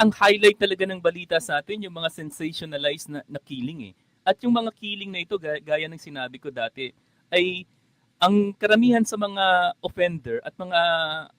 ang highlight talaga ng balita sa atin yung mga sensationalized na, na killing eh. At yung mga killing na ito, gaya, ng sinabi ko dati, ay ang karamihan sa mga offender at mga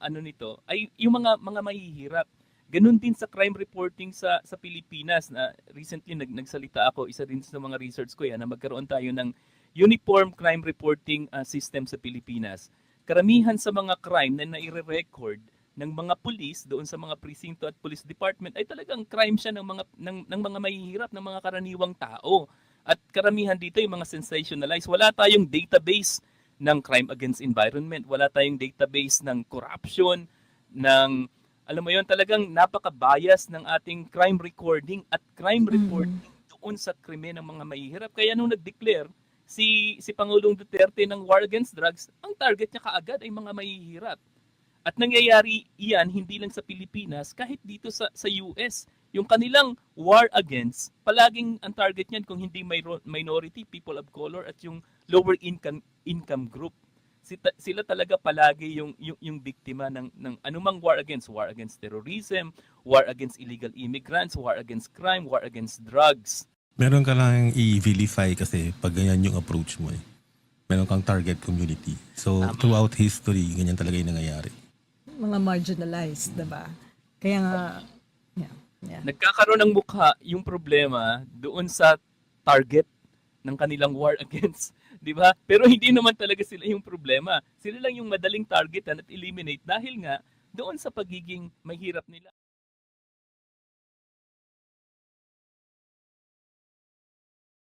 ano nito ay yung mga mga mahihirap. Ganun din sa crime reporting sa sa Pilipinas na recently nag, nagsalita ako isa din sa mga research ko yan na magkaroon tayo ng uniform crime reporting uh, system sa Pilipinas. Karamihan sa mga crime na naire-record ng mga pulis doon sa mga presinto at police department ay talagang crime siya ng mga ng, ng mga mahihirap ng mga karaniwang tao. At karamihan dito yung mga sensationalized. Wala tayong database ng crime against environment, wala tayong database ng corruption, ng alam mo yon talagang napaka-bias ng ating crime recording at crime Mm. reporting doon sa krimen ng mga mahihirap. Kaya nung nag-declare si si Pangulong Duterte ng war against drugs, ang target niya kaagad ay mga mahihirap. At nangyayari iyan hindi lang sa Pilipinas, kahit dito sa sa US. Yung kanilang war against, palaging ang target niyan kung hindi may minority, people of color at yung lower income income group. Sita, sila talaga palagi yung yung, yung biktima ng ng anumang war against war against terrorism, war against illegal immigrants, war against crime, war against drugs. Meron ka lang i-vilify kasi pag ganyan yung approach mo eh. Meron kang target community. So, Tama. throughout history, ganyan talaga yung nangyayari. Mga marginalized, diba? Kaya nga, yeah, yeah. Nagkakaroon ng mukha yung problema doon sa target ng kanilang war against, 'di ba? Pero hindi naman talaga sila yung problema. Sila lang yung madaling targetan at eliminate dahil nga doon sa pagiging mahirap nila.